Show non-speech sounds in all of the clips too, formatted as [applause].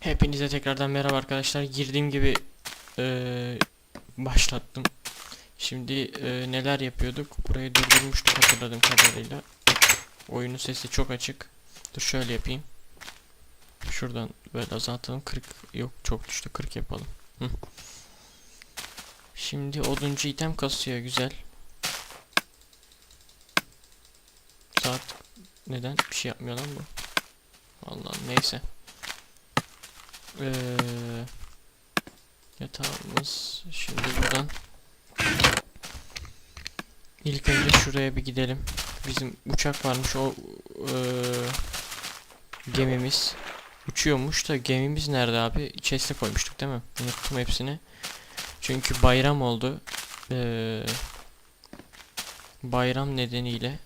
Hepinize tekrardan merhaba arkadaşlar. Girdiğim gibi eee, başlattım. Şimdi eee, neler yapıyorduk? Burayı durdurmuştuk hatırladığım kadarıyla. Oyunun sesi çok açık. Dur şöyle yapayım. Şuradan böyle azaltalım. 40 yok çok düştü. 40 yapalım. Hı. Şimdi oduncu item kasıyor güzel. Saat neden bir şey yapmıyor lan bu? Allah neyse. Ee, yatağımız şimdi buradan ilk önce şuraya bir gidelim. Bizim uçak varmış o ee, gemimiz uçuyormuş da gemimiz nerede abi? Chest'e koymuştuk değil mi? Unuttum hepsini. Çünkü bayram oldu. Ee, bayram nedeniyle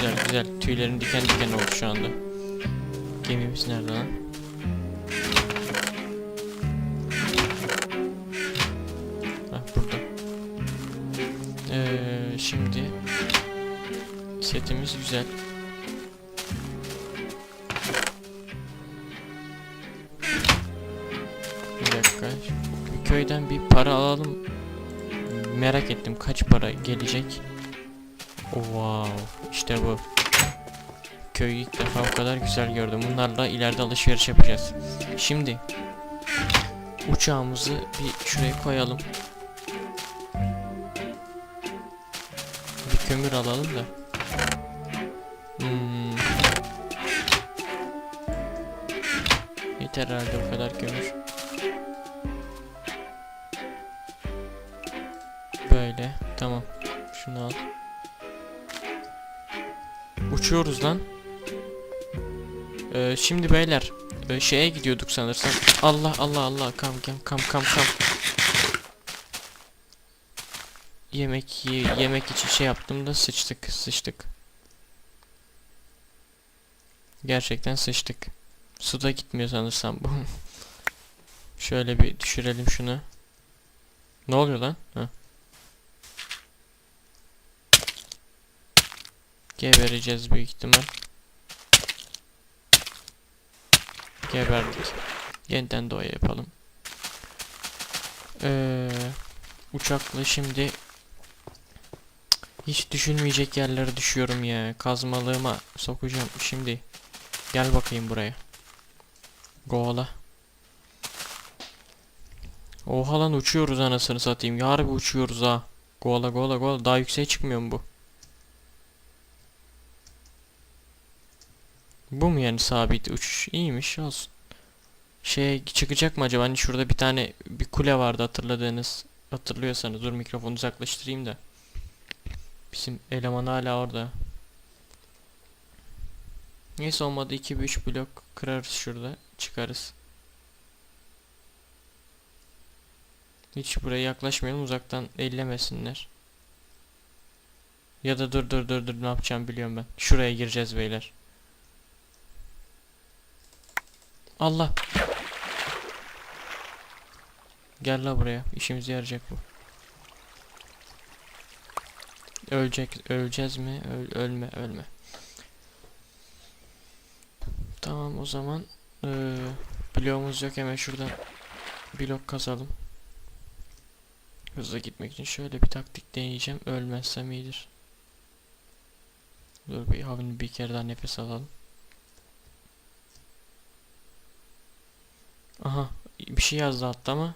Güzel güzel. Tüylerim diken diken oldu şu anda. Gemimiz nerede lan? Hah burada. Ee, şimdi setimiz güzel. Bir dakika. Köyden bir para alalım. Merak ettim kaç para gelecek. Wow, işte bu. Köyü ilk defa o kadar güzel gördüm. Bunlarla ileride alışveriş yapacağız. Şimdi uçağımızı bir şuraya koyalım. Bir kömür alalım da. Hmm. Yeter herhalde o kadar kömür. Uçuyoruz lan. Ee, şimdi beyler e, şeye gidiyorduk sanırsam. Allah Allah Allah kam kam kam kam kam. Yemek ye- yemek için şey yaptım da sıçtık sıçtık. Gerçekten sıçtık. Suda gitmiyor sanırsam bu. [laughs] Şöyle bir düşürelim şunu. Ne oluyor lan? Ha. Gebereceğiz büyük ihtimal. Geberdik. Yeniden doğaya yapalım. Ee, uçakla şimdi hiç düşünmeyecek yerlere düşüyorum ya. Kazmalığıma sokacağım şimdi. Gel bakayım buraya. Goala. Oha lan uçuyoruz anasını satayım. Ya harbi uçuyoruz ha. Goala goala goala. Daha yükseğe çıkmıyor mu bu? Bu mu yani sabit uçuş? İyiymiş olsun. Şey çıkacak mı acaba? Hani şurada bir tane bir kule vardı hatırladığınız. Hatırlıyorsanız dur mikrofonu uzaklaştırayım da. Bizim eleman hala orada. Neyse olmadı 2-3 blok kırarız şurada. Çıkarız. Hiç buraya yaklaşmayalım uzaktan ellemesinler. Ya da dur dur dur dur ne yapacağım biliyorum ben. Şuraya gireceğiz beyler. Allah. Gel la buraya. İşimize yarayacak bu. Ölecek, öleceğiz mi? Öl, ölme, ölme. Tamam o zaman eee bloğumuz yok hemen şuradan blok kazalım. Hızlı gitmek için şöyle bir taktik deneyeceğim. Ölmezsem iyidir. Dur bir havını bir kere daha nefes alalım. Aha bir şey yazdı hatta ama.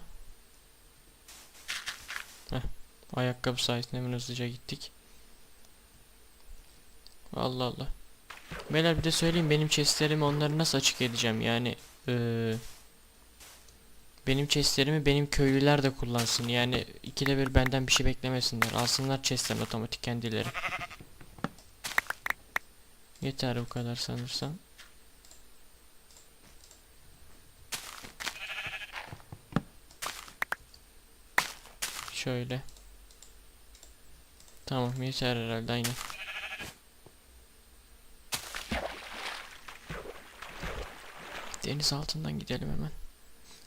Heh, ayakkabı sayesinde hemen hızlıca gittik. Allah Allah. Beyler bir de söyleyeyim benim chestlerimi onları nasıl açık edeceğim yani eee, benim chestlerimi benim köylüler de kullansın yani ikide bir benden bir şey beklemesinler alsınlar chestlerini otomatik kendileri. Yeter bu kadar sanırsam. Şöyle. Tamam yeter herhalde aynen. Deniz altından gidelim hemen.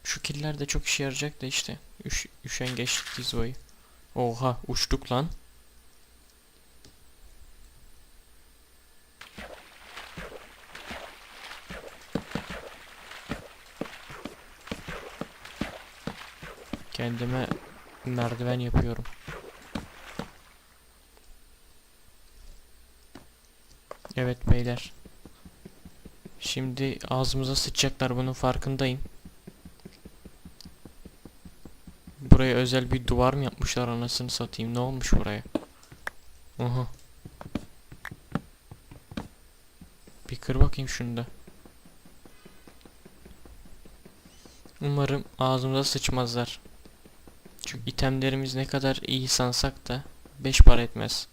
Şu killer de çok işe yarayacak da işte. Üş, üşengeçlik dizoyu. Oha uçtuk lan. Kendime merdiven yapıyorum. Evet beyler. Şimdi ağzımıza sıçacaklar bunun farkındayım. Buraya özel bir duvar mı yapmışlar anasını satayım. Ne olmuş buraya? Aha. Bir kır bakayım şunu da. Umarım ağzımıza sıçmazlar. Çünkü itemlerimiz ne kadar iyi sansak da 5 para etmez.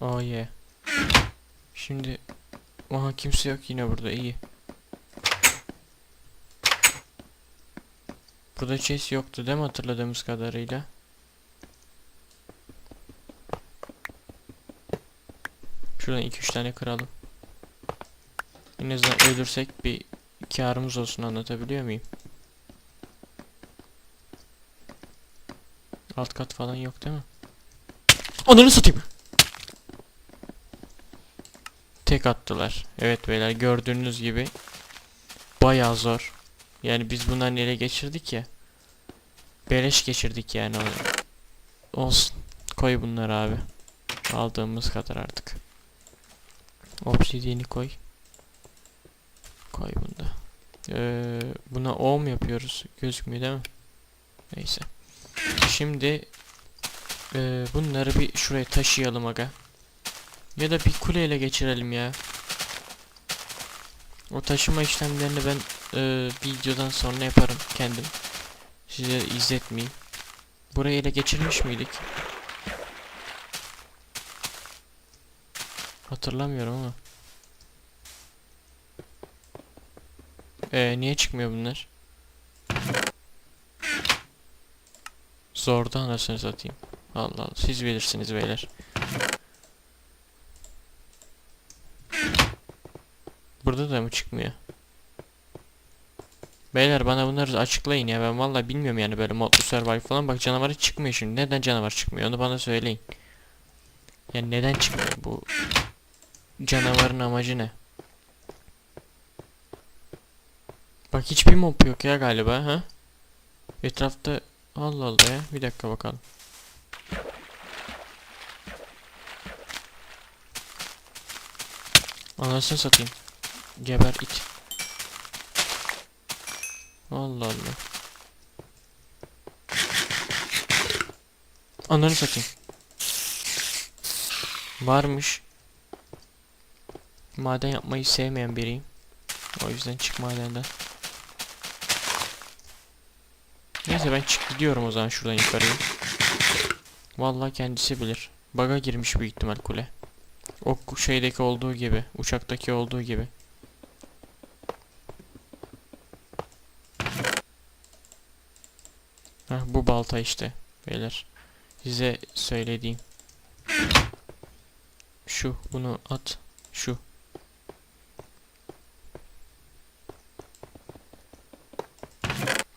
Oh yeah. Şimdi Aha kimse yok yine burada iyi. Burada chest yoktu değil mi hatırladığımız kadarıyla? Şuradan 2-3 tane kıralım. En azından ölürsek bir karımız olsun anlatabiliyor muyum? Alt kat falan yok değil mi? Ananı satayım. Tek attılar. Evet beyler gördüğünüz gibi bayağı zor. Yani biz bunları ele geçirdik ya. Beleş geçirdik yani. Olsun. Koy bunları abi. Aldığımız kadar artık. Obsidian'i koy. Ee, buna O mu yapıyoruz? Gözükmüyor değil mi? Neyse. Şimdi e, bunları bir şuraya taşıyalım aga. Ya da bir kuleyle geçirelim ya. O taşıma işlemlerini ben e, videodan sonra yaparım kendim. Size izletmeyeyim. Burayı ele geçirmiş miydik? Hatırlamıyorum ama. Ee, niye çıkmıyor bunlar? Zorda anasını satayım. Allah Allah siz bilirsiniz beyler. Burada da mı çıkmıyor? Beyler bana bunları açıklayın ya ben vallahi bilmiyorum yani böyle modlu survival falan bak canavar çıkmıyor şimdi neden canavar çıkmıyor onu bana söyleyin. Yani neden çıkmıyor bu canavarın amacı ne? Bak hiçbir mob yok ya galiba ha? Etrafta Allah Allah ya bir dakika bakalım. Anasını satayım. Geber it. Allah Allah. Ananı satayım. Varmış. Maden yapmayı sevmeyen biriyim. O yüzden çık madenden. Neyse ben çık gidiyorum o zaman şuradan yukarıya. Vallahi kendisi bilir. Baga girmiş büyük ihtimal kule. O şeydeki olduğu gibi, uçaktaki olduğu gibi. Heh, bu balta işte beyler. Size söylediğim. Şu bunu at. Şu.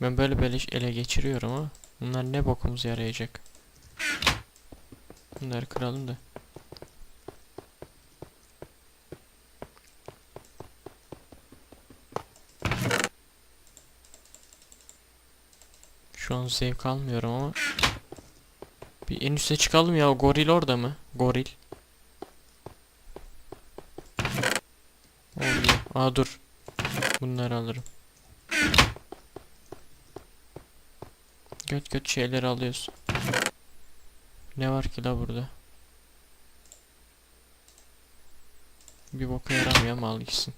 Ben böyle beleş ele geçiriyorum ama bunlar ne bokumuz yarayacak. Bunları kıralım da. Şu an zevk almıyorum ama. Bir en üste çıkalım ya. Goril orada mı? Goril. Orada. Aa dur. Bunları alırım. Göt göt şeyleri alıyorsun. Ne var ki la burada? Bir boka yaramıyor ama al gitsin.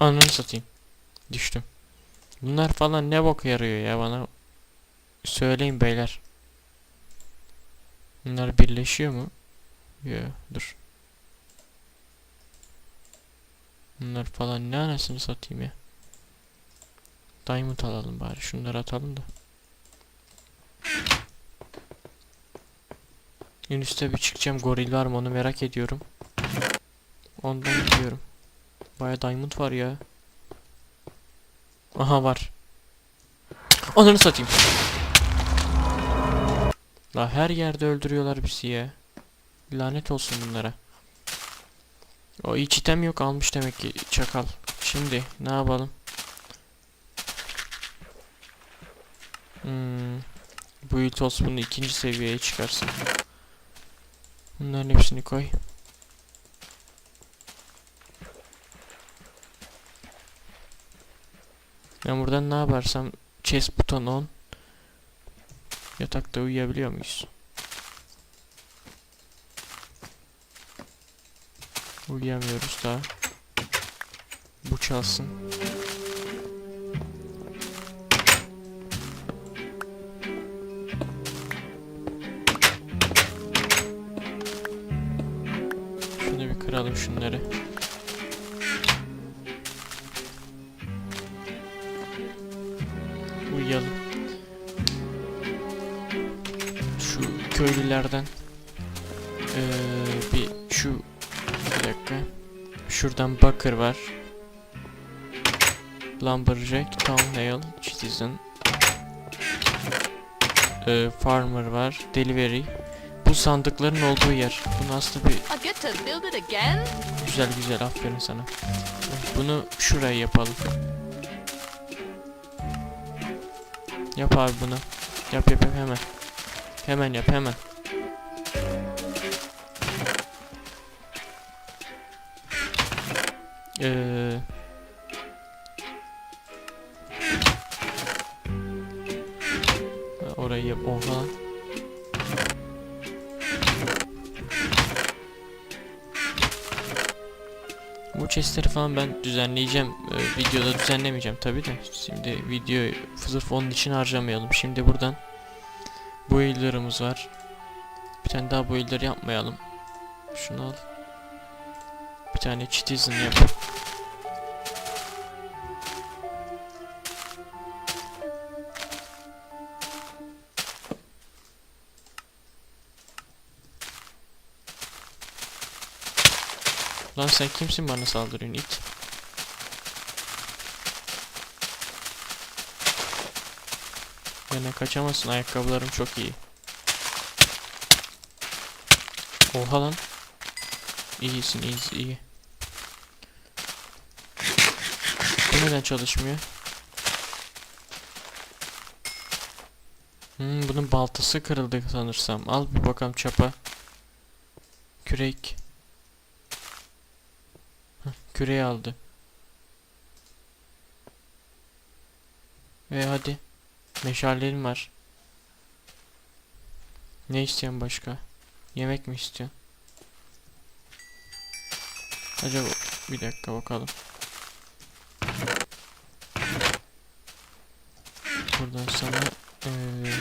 Ananı satayım. Düştüm. Bunlar falan ne bok yarıyor ya bana. Söyleyin beyler. Bunlar birleşiyor mu? Yo dur. Bunlar falan ne anasını satayım ya. Diamond alalım bari. Şunları atalım da. En bir çıkacağım. Goril var mı onu merak ediyorum. Ondan gidiyorum. Baya diamond var ya. Aha var. Ananı satayım. La her yerde öldürüyorlar bizi ya. Lanet olsun bunlara. O hiç item yok almış demek ki çakal. Şimdi ne yapalım? Hmm. Bu Yutos bunu ikinci seviyeye çıkarsın. Bunların hepsini koy. Ben buradan ne yaparsam chest butonu on. Yatakta uyuyabiliyor muyuz? Uyuyamıyoruz daha. Bu çalsın. Şunu bir kıralım şunları. Köylülerden eee, bir şu bir dakika. Şuradan Bakır var. Lumberjack, Townhale, Citizen. Eee, Farmer var. Delivery. Bu sandıkların olduğu yer. Bunu aslında bir? Güzel güzel aferin sana. Bunu şuraya yapalım. Yap abi bunu. Yap yap yap hemen. Hemen yap hemen. Ee, orayı yap. Oha. Bu chestleri falan ben düzenleyeceğim. Ee, videoda düzenlemeyeceğim tabi de. Şimdi videoyu sırf onun için harcamayalım. Şimdi buradan build'larımız var. Bir tane daha build'ler yapmayalım. Şunu al. Bir tane citizen yap. Lan sen kimsin bana saldırıyorsun it? Bana kaçamazsın ayakkabılarım çok iyi. Oha lan. İyisin iyisin iyi. Bu neden çalışmıyor? Hmm, bunun baltası kırıldı sanırsam. Al bir bakalım çapa. Kürek. Heh, küreği aldı. E hadi. Meşalelerim var. Ne isteyen başka? Yemek mi istiyorsun? Acaba bir dakika bakalım. Buradan sana eee,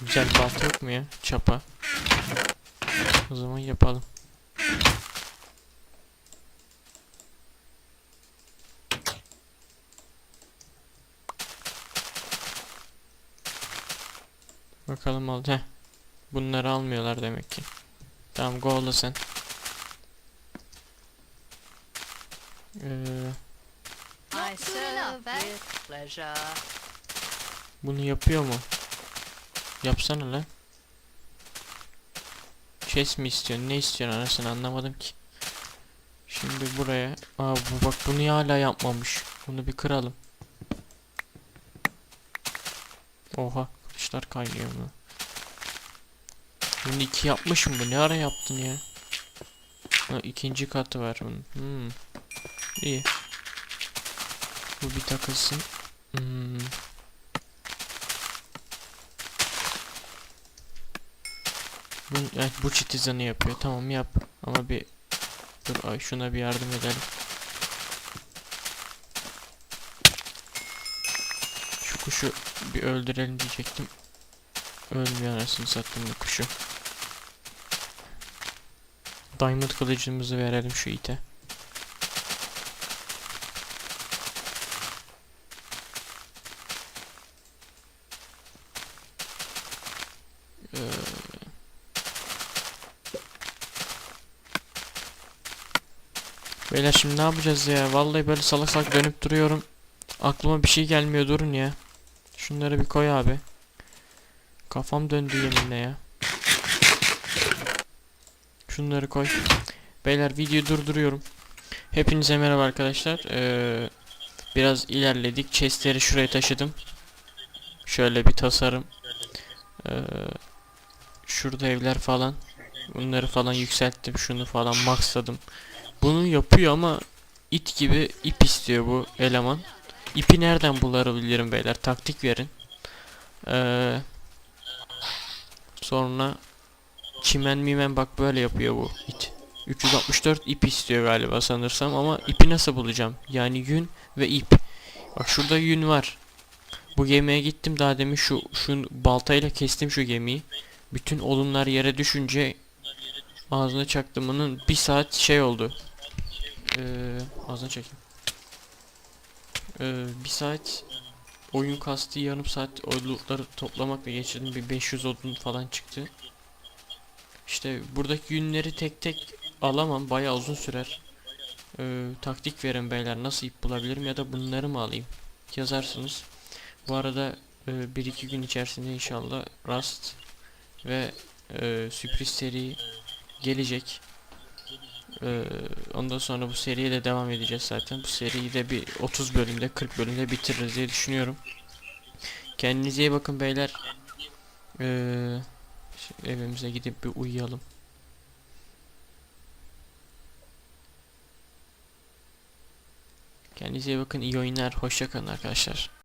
güzel balta yok mu ya? Çapa. O zaman yapalım. Bakalım al. Heh. Bunları almıyorlar demek ki. Tamam go'la sen. Ee, bunu yapıyor mu? Yapsana lan. Chest mi istiyorsun? Ne istiyorsun anasını anlamadım ki. Şimdi buraya. Aa bu bak bunu hala yapmamış. Bunu bir kıralım. Oha kılıçlar kaynıyor mu? Bunu iki yapmış mı bu? Ne ara yaptın ya? Ha, ikinci katı var bunun. Hmm. İyi. Bu bir takılsın. Hmm. Bu, evet, bu çitizanı yapıyor. Tamam yap. Ama bir dur ay şuna bir yardım edelim. Şu kuşu bir öldürelim diyecektim. Ölmüyor anasını sattım bu kuşu. Diamond kılıcımızı verelim şu ite. Ee, Beyler şimdi ne yapacağız ya? Vallahi böyle salak salak dönüp duruyorum. Aklıma bir şey gelmiyor durun ya. Şunları bir koy abi. Kafam döndü yeminle ya. Şunları koy. Beyler videoyu durduruyorum. Hepinize merhaba arkadaşlar. Ee, biraz ilerledik. Chestleri şuraya taşıdım. Şöyle bir tasarım. Ee, şurada evler falan. Bunları falan yükselttim. Şunu falan maxladım. Bunu yapıyor ama it gibi ip istiyor bu eleman. İpi nereden bulabilirim beyler? Taktik verin. Ee, sonra çimen mimen bak böyle yapıyor bu it. 364 ip istiyor galiba sanırsam ama ipi nasıl bulacağım? Yani yün ve ip. Bak şurada yün var. Bu gemiye gittim daha demin şu şu baltayla kestim şu gemiyi. Bütün odunlar yere düşünce ağzına çaktımının bir saat şey oldu. Ee, ağzına çekeyim. Ee, bir saat oyun kastı yarım saat odunları toplamakla geçirdim. Bir 500 odun falan çıktı. İşte buradaki yünleri tek tek alamam. Bayağı uzun sürer. Ee, taktik verin beyler. Nasıl ip bulabilirim ya da bunları mı alayım? Yazarsınız. Bu arada e, bir iki gün içerisinde inşallah Rust ve e, sürpriz seri gelecek. Ee, ondan sonra bu seriye de devam edeceğiz zaten. Bu seriyi de bir 30 bölümde 40 bölümde bitiririz diye düşünüyorum. Kendinize iyi bakın beyler. Ee, evimize gidip bir uyuyalım. Kendinize iyi bakın. iyi oyunlar. Hoşça kalın arkadaşlar.